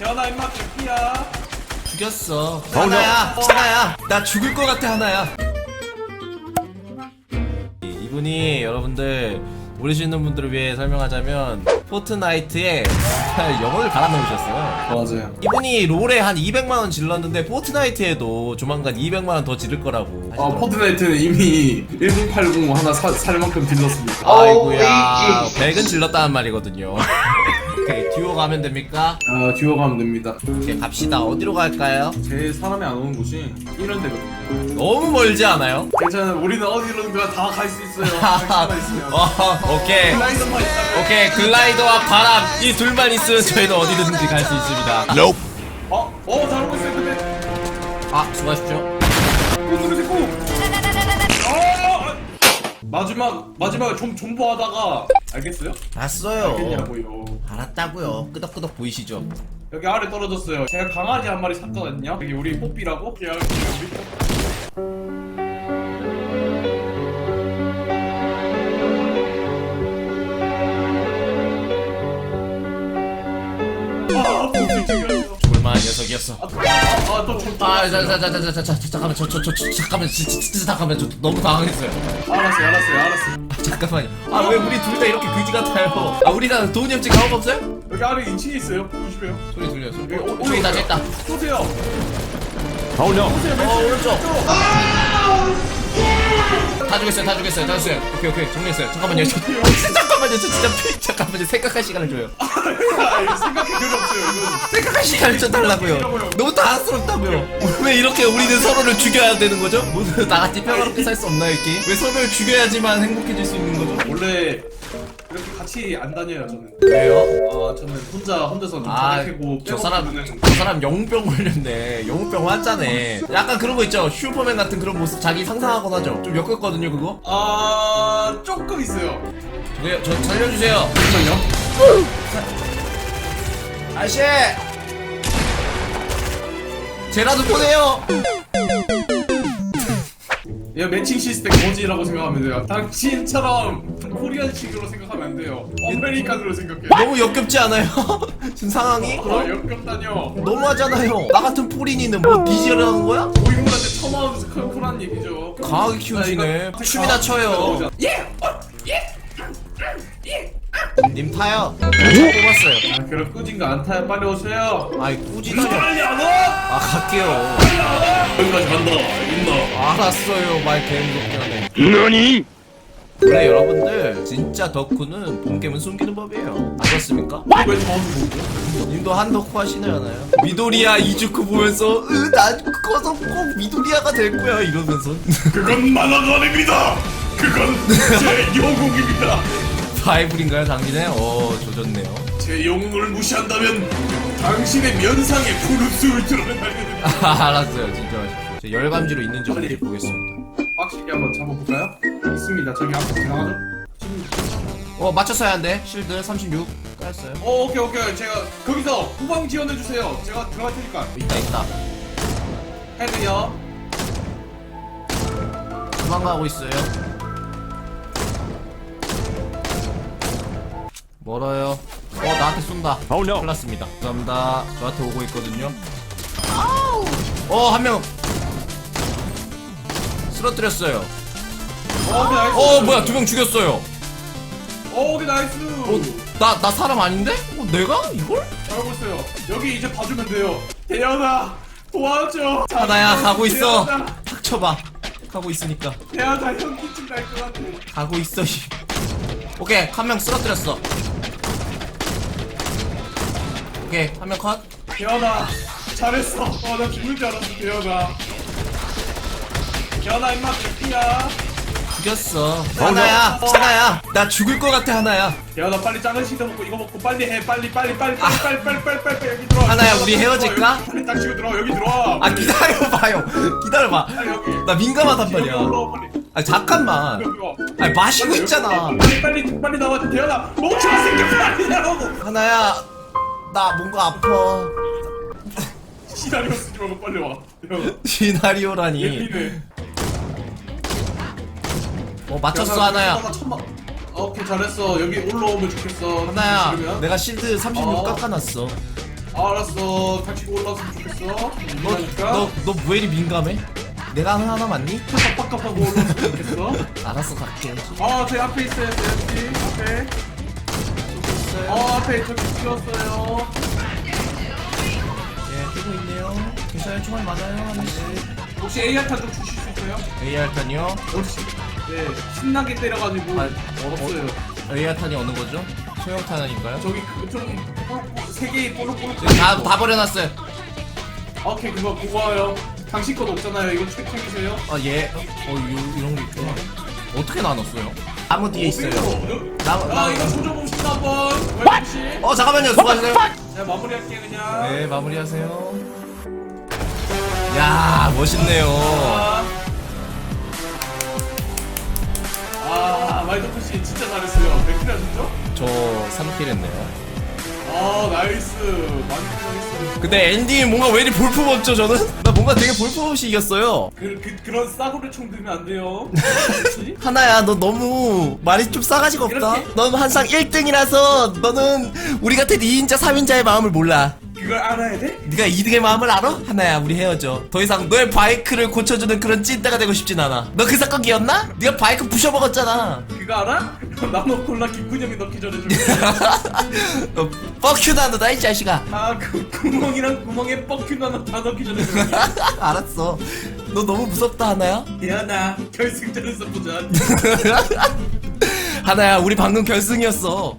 태어나 임마 개피야 죽였어. 하나야, 하나야. 나 죽을 것 같아, 하나야. 이- 이분이 여러분들 모르시는 분들을 위해 설명하자면 포트나이트에 영혼을 갈아 넣으셨어요. 맞아요 이분이 롤에 한 200만 원 질렀는데 포트나이트에도 조만간 200만 원 더 지를 거라고. 아 포트나이트는 이미 1080 하나 사, 살 만큼 빌렸습니다 아이고야. 100은 질렀다는 말이거든요. 오케이, 듀오 가면 됩니까? 아 듀오 가면 됩니다 오케이, 갑시다. 어디로 갈까요? 제 사람이 안 오는 곳이 이런 데거든요 너무 멀지 않아요? 괜찮아요 우리는 어디로든 다갈 수 있어요 있으면 어, 오케이. 슬라이더만 있다면 오케이 글라이더와 바람 이 둘만 있으면 저희는 어디든지 갈 수 있습니다 어? 어? 잘하고 있어요 근데 아 수고하십시오 새고 어! 마지막 마지막에 좀 존버하다가 알겠어요? 봤어요. 알겠냐고요. 알았다고요. 끄덕끄덕 보이시죠? 여기 아래 떨어졌어요. 제가 강아지 한 마리 샀거든요. 여기 우리 뽀삐라고? 여기 우리 볼만한 녀석이었어 아, 또 존버. 아자자 자 자 자 자 잠깐만 저저 저 잠깐만 진짜 진짜 잠깐만 저 너무 당황했어요. 알았어요, 알았어요, 알았어요. 아, 잠깐만요. 아 왜 우리 둘 다 이렇게 그지 같아요? 아 우리가 돈이 없지 가오가 없어요? 여기 아래 2층에 있어요. 조심해요. 소리 들려 소리. 여기 오- 어, 저기 다 됐다. 쏘세요. 어 쏘세요, 오른쪽. 왼쪽. 다 죽였어요 다 죽였어요. 다 죽였어요. 오케이 오케이. 정리했어요. 잠깐만요. 저, 잠깐만요. 저 진짜 피- 잠깐만요. 생각할 시간을 줘요. 아, 생각해 필요 없어요. 시간을 줘달라고요. 너무 당황스럽다고요. 왜 이렇게 우리는 서로를 죽여야 되는 거죠? 모두 나같이 평화롭게 살 수 없나요, 이게? 왜 서로를 죽여야지만 행복해질 수 있는 거죠? 원래 이렇게 같이 안 다녀요, 저는. 왜요? 아, 저는 혼자 혼자서 아, 눈가리고 저 사람, 저 사람 영웅병 걸렸네. 영웅병 환자네. 약간 그런 거 있죠? 슈퍼맨 같은 그런 모습 자기 상상하곤 하죠? 좀 엮었거든요, 그거? 아, 조금 있어요. 저요, 저 살려주세요. 잠시만요. 아씨! 쟤라도 보내요! 얘 매칭 시스템 거지라고 생각하면 돼요. 당신처럼 코리안식으로 생각하면 안 돼요. 아메리칸으로 생각해. 너무 역겹지 않아요? 지금 상황이? 아, 역겹다뇨. 너무하잖아요. 나 같은 포린이는 뭐 뒤지라는 거야? 고인물한테 처마하면서 쿨한 얘기죠. 강하게 키우시네. 아, 춤이나 춰요. 나오잖아. 예! 어, 예! 님 타요. 저 뽑았어요. 아, 그럼 꾸진 거 안 타요. 빨리 오세요. 아이 꾸지다니. 빨리 안 와! 아 갈게요. 여기까지 간다. 있나? 알았어요. 말 개무섭게 하네. 원래 여러분들 진짜 덕후는 본게임은 숨기는 법이에요. 안 그렇습니까? 왜 저한테 보고? 님도 한 덕후 하시나요? 미도리아 이주크 보면서 으난 커서 꼭 미도리아가 될 거야 이러면서 그건 만화가 아닙니다. 그건 제 영웅입니다. 파이블인가요 당신의? 어 조졌네요. 제 영웅을 무시한다면 당신의 면상에 푸른수를 드러내야 아, 알았어요. 진짜 하십시오. 저 열감지로 있는지 없는지 보겠습니다. 확실히 한번 잡아볼까요? 있습니다. 저기 앞에 지나가죠? 어 맞췄어야 한대. 실드 36 깔았어요. 어, 오케이, 오케이. 제가 거기서 후방 지원해주세요. 제가 들어갈 테니까. 있다 있다. 헤드요. 도망가고 있어요. 멀어요. 어 나한테 쏜다. Oh no. 클났습니다. 감사합니다. 저한테 오고 있거든요. 어한 명. 쓰러뜨렸어요. 어, 오케이, 나이스. 어 뭐야 두 명 죽였어요. 어, 오케이, 나이스. 나 나 사람 아닌데? 어 내가 이걸? 잘하고 있어요. 여기 이제 봐주면 돼요. 대현아, 도와줘. 하나야 가고 있어. 대현아, 닥쳐봐. 가고 있으니까. 대현아, 현기증 날것 같아. 가고 있어. 씨. 오케이 한 명 쓰러뜨렸어. 오케이 한 명 컷. 대현아, 잘했어. 어, 나 죽을 줄 알았어, 대현아. 대현아, 임마, 개피야. 죽였어. 하나야, 하나야. 나 죽을 것 같아, 하나야. 대현아, 빨리 작은 시도 먹고 이거 먹고 빨리 해. 빨리, 빨리, 빨리, 빨리, 빨리, 빨리, 빨리, 빨리, 빨리, 여기 들어와. 하나야, 우리 헤어질까? 여기 빨리 딱 치고 들어와. 여기 들어와. 아, 기다려봐요. 기다려봐. 빨리 여기. 나 민감하단 말이야. 올라와, 빨리. 아, 잠깐만. 여기 와. 아니, 마시고 있잖아. 빨리, 빨리, 빨리 나와. 대현아, 멍청한 새끼 빨리 나오고. 하나야, 나 뭔가 아파. 시나리오 쓰지 말고 빨리 와. 시나리오라니. 예민해. 어, 맞췄어, 하나야. 천마- 어, 오케이, 잘했어. 여기 올라오면 좋겠어. 하나야, 그러면? 내가 실드 36 어. 깎아놨어. 알았어 다치고 올라왔으면 좋겠어 그러니까 너너너 왜 이리 민감해? 내가 하는 하나 맞니? 빡빡하고 올라왔으면 좋겠어 알았어 갈게. 아 저기 앞에 있어요 저기 앞에 어 앞에 저기 뛰었어요 예 뛰고 있네요. 괜찮아요 총알 많아요 하나씩. 혹시 AR 탄좀 주실 수 있어요? AR 탄이요? 혹시 네 신나게 때려가지고 아, 없어요 AR 탄이 어느 거죠? 소형 탄인가요? 저기 그좀세 개의 뽀록뽀록 다 다 버려놨어요. 오케이 그거 고마워요 당신 것도 없잖아요 이거 책 챙기세요 아 예. 어 요, 이런 게 있구나. 어떻게 나눴어요? 나무 뒤에 있어요. 나무 아 나무. 이거 조져봅 시다 한번 웰씨 어 잠깐만요 수고하세요. 자 마무리할게 그냥 네 마무리하세요. 야 멋있네요. 아, 아 마이더프 씨 진짜 잘했어요 몇킬 하셨죠? 저 3킬 했네요. 아 나이스 많이 고생했어요 근데 엔딩이 뭔가 왜 이리 볼품 없죠 저는? 나 뭔가 되게 볼품없이 이겼어요. 그, 그, 그런 싸구려 총 들면 안 돼요 그렇지? 하나야 너 너무 말이 좀 싸가지가 없다. 이렇게? 넌 항상 1등이라서 너는 우리 같은 2인자 3인자의 마음을 몰라. 그걸 알아야 돼? 네가 2등의 마음을 알아? 하나야 우리 헤어져 더 이상 너의 바이크를 고쳐주는 그런 찐따가 되고 싶진 않아 너 그 사건 기억나? 네가 바이크 부셔먹었잖아 그거 알아? 나노 콜라 김군형이 넣기 전에 좀 너 뻑큐다 너다 이 자식아. 아그 구멍이랑 구멍에 뻑큐 하나 다 넣기 전에 좀 알았어. 너 너무 무섭다 하나야? 미안하. 결승전에서 보자. 하나야 우리 방금 결승이었어